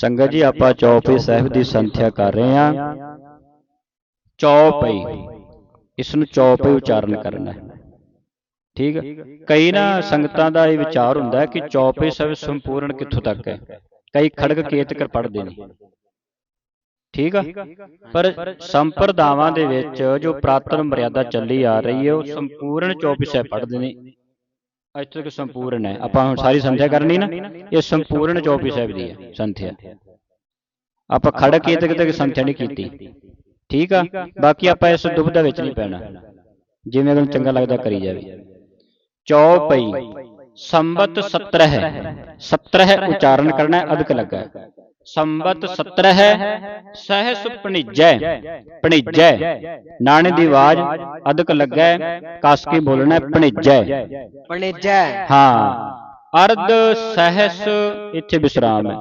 ਸੰਗਤ ਜੀ ਆਪਾਂ ਚੌਪਈ ਸਾਹਿਬ ਦੀ ਸੰਥਿਆ ਕਰ ਰਹੇ ਹਾਂ। ਚੌਪਈ। ਇਸ ਨੂੰ ਚੌਪਈ ਉਚਾਰਨ ਕਰਨਾ। ਹੈ ਠੀਕ ਹੈ ਕਈ ਨਾ ਸੰਗਤਾਂ ਦਾ ਇਹ ਵਿਚਾਰ ਹੁੰਦਾ ਕਿ ਚੌਪਈ ਸਾਹਿਬ ਸੰਪੂਰਨ ਕਿੱਥੋਂ ਤੱਕ ਹੈ? ਕਈ ਖੜਗ ਕੇਤਕਰ ਪੜ੍ਹਦੇ ਨੇ। ਠੀਕ ਆ? ਪਰ ਸੰਪਰਦਾਵਾਂ ਦੇ ਵਿੱਚ ਜੋ ਪ੍ਰਾਤਨ ਮਰਿਆਦਾ ਚੱਲੀ ਆ ਰਹੀ ਹੈ ਉਹ ਸੰਪੂਰਨ ਚੌਪਈ ਸਾਹਿਬ ਪੜ੍ਹਦੇ ਨੇ। ਇੱਥੇ ਤੱਕ ਸੰਪੂਰਨ ਹੈ। ਆਪਾਂ ਹੁਣ ਸਾਰੀ ਸੰਥਿਆ ਕਰਨੀ ਨਾ? ਇਹ ਸੰਪੂਰਨ ਚੌਪਈ ਸਾਹਿਬ ਦੀ ਹੈ ਸੰਥਿਆ ਆਪਾਂ ਖੜ ਕੇ ਤੱਕ ਤੱਕ ਸੰਥਿਆ ਨਹੀਂ ਕੀਤੀ। ਠੀਕ ਆ? ਬਾਕੀ ਆਪਾਂ ਇਸ ਦੁਬਧਾ ਵਿੱਚ ਨਹੀਂ ਪੈਣਾ। ਜਿਵੇਂ ਅਗਰ ਚੰਗਾ ਲੱਗਦਾ ਕਰੀ ਜਾਵੇ। ਚੌਪਈ। ਸੰਬਤ 17 ਹੈ 17 ਹੈ ਉਚਾਰਨ ਕਰਨਾ ਅਧਿਕ ਲੱਗਾ। ਹੈ। ਸੰਬਤ 17 ਹੈ ਸਹਿਸ ਪਣੀਜੈ ਪਣੀਜੈ ਨਾਣੇ ਦੀ ਆਵਾਜ਼ ਅਧਿਕ ਲੱਗਾ ਹੈ, ਕੱਸ ਕੇ ਬੋਲਣਾ ਹੈ, ਪਣੀਜੈ ਪਣਿਜੈ ਹਾਂ ਅਰਧ ਸਹਿਸ ਇੱਥੇ ਵਿਸਰਾਮ ਹੈ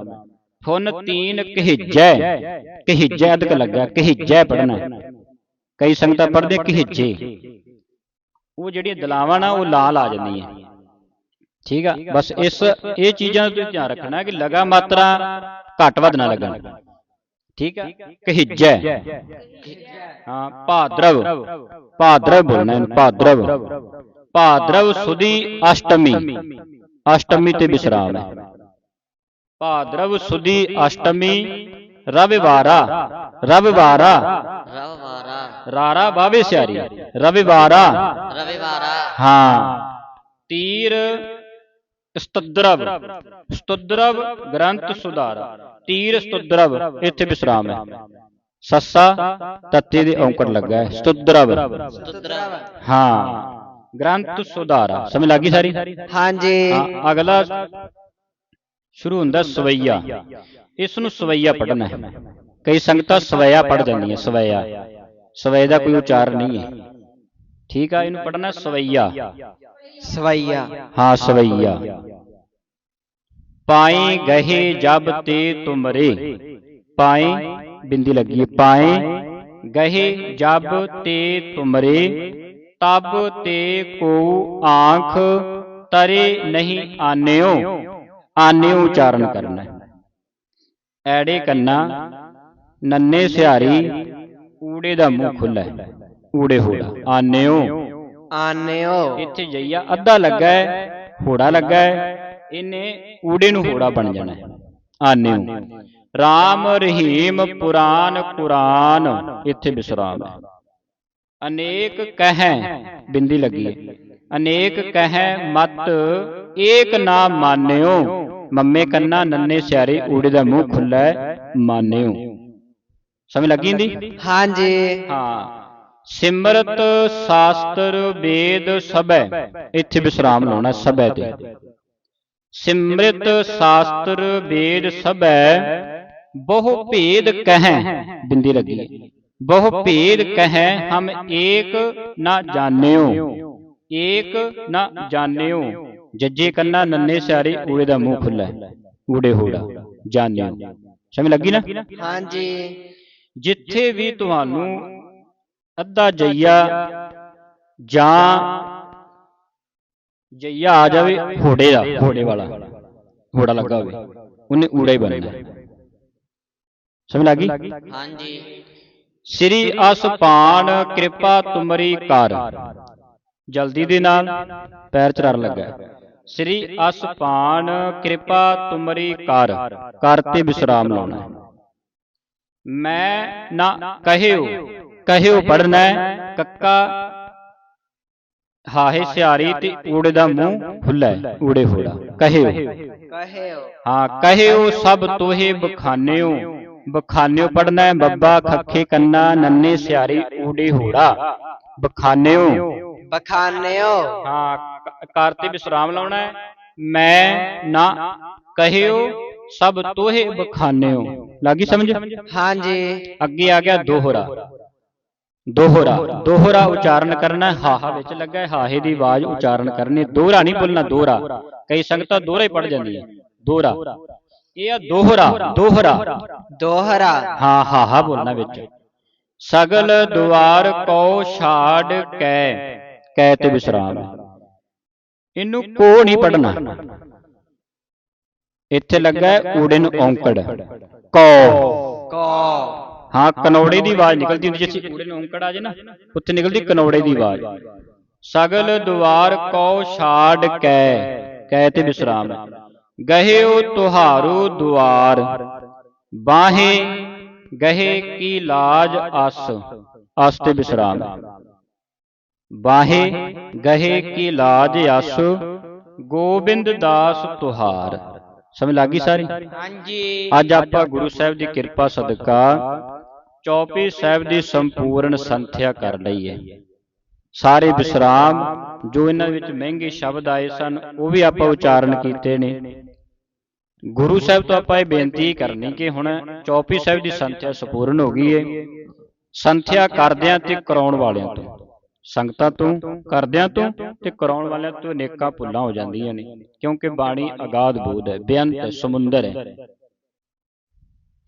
ਫੁਨ ਤੀਨ ਕਹਿਜੈ ਕਹਿਜੈ ਅਧਿਕ ਲੱਗਾ ਕਹਿਜੈ ਪੜਨਾ ਕਈ ਸੰਗਤਾਂ ਪੜ੍ਹਦੇ ਕਹਿਜੇ ਉਹ ਜਿਹੜੀਆਂ ਦਲਾਵਾਂ ਨਾ ਉਹ ਲਾਲ ਆ ਜਾਂਦੀਆਂ ਠੀਕ ਆ ਬਸ ਇਸ ਇਹ ਚੀਜ਼ਾਂ ਦਾ ਤੁਸੀਂ ਧਿਆਨ ਰੱਖਣਾ ਕਿ ਲਗਾ ਮਾਤਰਾ ਘੱਟ ਵੱਧ ਨਾ ਲੱਗਣ ਠੀਕ ਆ? ਕਹਿਜੈ। ਹਾਂ ਭਾਦਰਵ। ਭਾਦਰਵ ਬੋਲਣਾ ਹੈ ਭਾਦਰਵ। ਭਾਦਰਵ ਸੁਦੀ ਅਸ਼ਟਮੀ। ਅਸ਼ਟਮੀ ਤੇ ਵਿਸਰਾਮ ਹੈ। ਭਾਦਰਵ ਸੁਦੀ ਅਸ਼ਟਮੀ ਰਵਿਵਾਰਾ ਰਵਿਵਾਰਾ। ਰਵਵਾਰਾ। ਰਾਰਾ ਬਾਵੇ ਸਿਆਰੀ। ਰਵਿਵਾਰਾ। ਰਵਿਵਾਰਾ। ਹਾਂ। ਤੀਰ ਸਤਦਰਵ ਸਤਦਰਵ ਗ੍ਰੰਥ ਸੁਧਾਰ ਤੀਰ ਸਤਦਰਵ ਇੱਥੇ ਵਿਸਰਾਮ ਹੈ। ਸੱਸਾ ਤੱਤੇ ਦੇ ਔਂਕੜ ਲੱਗਾ ਹੈ। ਸਤਦਰਵ। ਹਾਂ ਗ੍ਰੰਥ ਸੁਧਾਰਾ। ਸਮਝ ਲੱਗੀ ਸਾਰੀ? ਹਾਂਜੀ। ਅਗਲਾ ਸ਼ੁਰੂ ਹੁੰਦਾ ਸਵਈਆ। ਇਸ ਨੂੰ ਸਵਈਆ ਪੜ੍ਹਨਾ ਹੈ। ਕਈ ਸੰਗਤਾਂ ਸਵਈਆ ਪੜ੍ਹ ਜਾਂਦੀਆਂ ਸਵਈਆ। ਸਵਈ ਦਾ ਕੋਈ ਉਚਾਰ ਨਹੀਂ ਹੈ। ਠੀਕ ਆ ਇਹਨੂੰ ਪੜ੍ਹਨਾ ਸਵਈਆ। ਸਵਈਆ। ਹਾਂ ਸਵਈਆ। ਪਾਏ ਗਹੇ ਜਬ ਤੇ ਤੁਮਰੇ ਪਾਏ ਬਿੰਦੀ ਲੱਗੀ ਹੈ ਪਾਏ ਗਹੇ ਜਬ ਤੇ ਤੁਮਰੇ ਤਬ ਤੇ ਕੋ ਆਂਖ ਤਰੇ ਨਹੀਂ ਆਨਿਓ ਆਨਿਓ ਉਚਾਰਨ ਕਰਨਾ ਹੈ ਐੜੇ ਕੰਨਾ ਨੰਨੇ ਸਿਹਾਰੀ ਊੜੇ ਦਾ ਮੂੰਹ ਖੁੱਲਾ ਹੈ ਊੜੇ ਹੋੜਾ ਆਨਿਓ ਆਨਿਓ ਇੱਥੇ ਜਈਆ ਅੱਧਾ ਲੱਗਾ ਹੈ ਹੋੜਾ ਲੱਗਾ ਹੈ ਇਹਨੇ ਊੜੇ ਨੂੰ ਹੋੜਾ ਬਣ ਜਾਣਾ ਹੈ ਆਨਿਓ ਰਾਮ ਰਹੀਮ ਪੁਰਾਨ ਕੁਰਾਨ ਇੱਥੇ ਵਿਸਰਾਮ ਹੈ। ਅਨੇਕ ਕਹਿ ਬਿੰਦੀ ਲੱਗੀ ਹੈ। ਅਨੇਕ ਕਹਿ ਮਤ ਏਕ ਨਾ ਮਾਨਿਓ। ਮੰਮੇ ਕੰਨਾ ਨੰਨੇ ਸਿਆਰੇ ਊੜੇ ਦਾ ਮੂੰਹ ਖੁੱਲਾ ਮਾਨਿਓ। ਸਮਝ ਲੱਗੀ ਇੰਦੀ? ਹਾਂਜੀ। ਹਾਂ। ਸਿਮਰਤ ਸ਼ਾਸਤਰ ਵੇਦ ਸਭੈ ਇੱਥੇ ਵਿਸਰਾਮ ਲਾਉਣਾ ਸਭੈ ਤੇ। ਸਿਮਰਤ ਸ਼ਾਸਤਰ ਵੇਦ ਸਭੈ ਬਹੁ ਭੇਦ ਕਹੈ ਬਿੰਦੀ ਲੱਗੀ। ਬਹੁ ਭੇਦ ਕਹੈ ਹਮ ਏਕ ਨਾ ਜਾਣਿਓ। ਏਕ ਨਾ ਜਾਣਿਓ। ਜੱਜੇ ਕੰਨਾ ਨੰਨੇ ਸਿਆਰੇ ਊੜੇ ਦਾ ਮੂੰਹ ਖੁੱਲਾ ਊੜੇ ਹੋੜਾ ਜਾਣਿਓ। ਸਮਝ ਲੱਗੀ ਨਾ? ਹਾਂਜੀ। ਜਿੱਥੇ ਵੀ ਤੁਹਾਨੂੰ ਅੱਧਾ ਜਈਆ ਜਾਂ ਜਈਆ ਆ ਜਾਵੇ ਘੋੜੇ ਦਾ ਘੋੜੇ ਵਾਲਾ ਘੋੜਾ ਲੱਗਾ ਹੋਵੇ ਉਹਨੇ ਊੜਾ ਹੀ ਬਣਨਾ ਸਮਝ ਲੱਗੀ ਹਾਂਜੀ। ਸ੍ਰੀ ਅਸਪਾਨ ਕਿਰਪਾ ਤੁਮਰੀ ਕਰ। ਜਲਦੀ ਦੇ ਨਾਲ ਪੈਰ ਚੜਰ ਲੱਗਾ। ਸ੍ਰੀ ਅਸਪਾਨ ਕਿਰਪਾ ਤੁਮਰੀ ਕਰ। ਕਰ ਤੇ ਵਿਸਰਾਮ ਲਾਉਣਾ। ਮੈਂ ਨਾ ਕਹਿਓ ਕਹਿਓ ਪੜਨਾ ਕੱਕਾ ਹਾਹੇ ਸਿਆਰੀ ਤੇ ਊੜੇ ਦਾ ਮੂੰਹ ਖੁੱਲਾ ਊੜੇ ਹੋੜਾ। ਕਹਿਓ ਕਹਿਓ ਹਾਂ। ਕਹਿਓ ਸਭ ਤੋਹੇ ਬਖਾਨਿਓ। ਬਖਾਨਿਓ। ਪੜਨਾ ਹੈ ਬੱਬਾ ਖੱਖੇ ਕੰਨਾ ਨੰਨੇ ਸਿਆਰੀ ਊੜੇ ਹੋੜਾ। ਬਖਾਨਿਓ। ਬਖਾਨਿਓ। ਹਾਂ ਕਾਰ ਤੇ ਵਿਸਰਾਮ ਲਾਉਣਾ ਹੈ। ਮੈਂ ਨਾ ਕਹਿਓ ਸਭ ਤੋਹੇ ਬਖਾਨਿਓ। ਲੱਗੀ ਸਮਝ? ਹਾਂਜੀ। ਅੱਗੇ ਆ ਗਿਆ ਦੋਹਰਾ ਦੋਹਰਾ। ਦੋਹਰਾ। ਉਚਾਰਨ ਕਰਨਾ ਹੈ, ਹਾਹਾ ਵਿੱਚ ਲੱਗਾ ਹੈ, ਹਾਹੇ ਦੀ ਆਵਾਜ਼ ਉਚਾਰਨ ਕਰਨੀ ਦੋਹਰਾ ਨਹੀਂ ਬੋਲਣਾ ਦੋਹਰਾ। ਕਈ ਸੰਗਤਾਂ ਦੋਹਰਾ ਹੀ ਪੜ ਜਾਂਦੀਆਂ। ਦੋਹਰਾ ਇਹ ਆ ਦੋਹਰਾ। ਦੋਹਰਾ। ਦੋਹਰਾ। ਹਾਂ ਹਾਹਾ ਬੋਲਣਾ ਵਿੱਚ। ਸਗਲ ਦੁਆਰ ਕੋ ਛਾੜ ਕੈ। ਕੈ। ਤੇ ਵਿਸਰਾਮ। ਹੈ। ਇਹਨੂੰ ਕੋ ਨਹੀਂ ਪੜਨਾ ਇੱਥੇ ਲੱਗਾ ਹੈ ਊੜੇ ਨੂੰ ਔਂਕੜ। ਕੋ ਹਾਂ ਕਨੌੜੇ ਦੀ ਆਵਾਜ਼ ਨਿਕਲਦੀ ਹੁੰਦੀ ਜਿੱਥੇ ਊੜੇ ਨੂੰ ਔਂਕੜ ਆ ਜੇ ਨਾ ਉੱਥੇ ਨਿਕਲਦੀ ਕਨੌੜੇ ਦੀ ਆਵਾਜ਼। ਸਗਲ ਦੁਆਰ ਕਉ ਛਾੜ ਕੈ ਕੈ ਤੇ ਵਿਸਰਾਮ। ਹੈ। ਗਹਿਓ ਤੁਹਾਰੂ ਦੁਆਰ ਬਾਹੇ ਗਹੇ ਕੀ ਲਾਜ ਅਸ ਅਸ ਤੇ ਵਿਸਰਾਮ। ਬਾਹੇ ਗਹੇ ਕੀ ਲਾਜ ਅਸ ਗੋਬਿੰਦ ਦਾਸ ਤੁਹਾਰ। ਸਮਝ ਲੱਗੀ ਸਾਰੀ? ਹਾਂਜੀ। ਅੱਜ ਆਪਾਂ ਗੁਰੂ ਸਾਹਿਬ ਦੀ ਕਿਰਪਾ ਸਦਕਾ। ਚੌਪੀ ਸਾਹਿਬ ਦੀ ਸੰਪੂਰਨ ਸੰਥਿਆ ਕਰ ਲਈ ਹੈ ਸਾਰੇ ਵਿਸਰਾਮ ਜੋ ਇਹਨਾਂ ਵਿੱਚ ਮਹਿੰਗੇ ਸ਼ਬਦ ਆਏ ਸਨ ਉਹ ਵੀ ਆਪਾਂ ਉਚਾਰਨ ਕੀਤੇ ਨੇ। ਗੁਰੂ ਸਾਹਿਬ ਤੋਂ ਆਪਾਂ ਇਹ ਬੇਨਤੀ ਕਰਨੀ ਕਿ ਹੁਣ ਚੌਪੀ ਸਾਹਿਬ ਦੀ ਸੰਥਿਆ ਸੰਪੂਰਨ ਹੋ ਗਈ ਹੈ ਸੰਥਿਆ ਕਰਦਿਆਂ ਤੇ ਕਰਾਉਣ ਵਾਲਿਆਂ ਤੋਂ। ਸੰਗਤਾਂ ਤੋਂ ਕਰਦਿਆਂ ਤੋਂ ਤੇ ਕਰਾਉਣ ਵਾਲਿਆਂ ਤੋਂ ਅਨੇਕਾਂ ਭੁੱਲਾਂ ਹੋ ਜਾਂਦੀਆਂ ਨੇ। ਕਿਉਂਕਿ ਬਾਣੀ ਅਗਾਧ ਬੋਧ ਹੈ ਬੇਅੰਤ ਸਮੁੰਦਰ ਹੈ।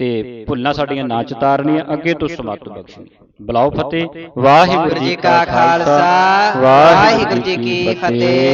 ਤੇ ਭੁੱਲਾਂ ਸਾਡੀਆਂ ਨਾ ਚਤਾਰਨੀਆਂ ਅੱਗੇ ਤੋਂ ਸਮਤ ਬਖਸ਼ਣੀ ਬੁਲਾਓ ਫਤਿਹ। ਵਾਹਿਗੁਰੂ ਜੀ ਕਾ ਖਾਲਸਾ। ਵਾਹਿਗੁਰੂ ਜੀ ਕੀ ਫਤਿਹ।